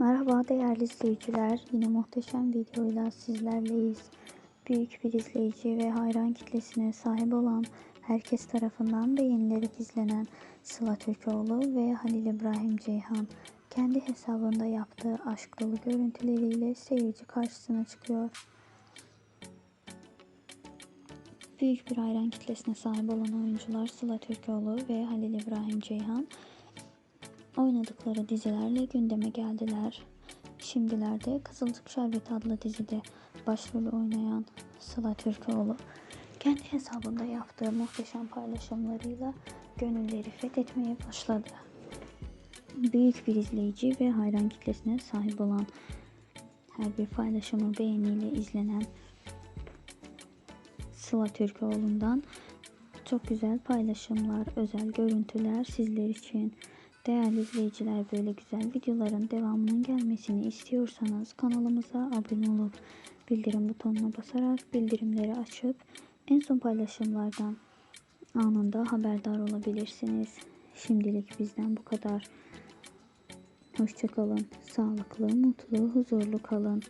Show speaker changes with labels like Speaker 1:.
Speaker 1: Merhaba değerli izleyiciler. Yine muhteşem videoyla sizlerleyiz. Büyük bir izleyici ve hayran kitlesine sahip olan, herkes tarafından beğenilerek izlenen Sıla Türkoğlu ve Halil İbrahim Ceyhan kendi hesabında yaptığı aşk dolu görüntüleriyle seyirci karşısına çıkıyor. Büyük bir hayran kitlesine sahip olan oyuncular Sıla Türkoğlu ve Halil İbrahim Ceyhan oynadıkları dizilerle gündeme geldiler. Şimdilerde Kızılcık Şerbeti adlı dizide başrolü oynayan Sıla Türkoğlu kendi hesabında yaptığı muhteşem paylaşımlarıyla gönülleri fethetmeye başladı. Büyük bir izleyici ve hayran kitlesine sahip olan her bir paylaşımı beğeniyle izlenen Sıla Türkoğlu'ndan çok güzel paylaşımlar, özel görüntüler sizler için. Değerli izleyiciler böyle güzel videoların devamının gelmesini istiyorsanız kanalımıza abone olup bildirim butonuna basarak bildirimleri açıp en son paylaşımlardan anında haberdar olabilirsiniz. Şimdilik bizden bu kadar. Hoşçakalın, sağlıklı, mutlu, huzurlu kalın.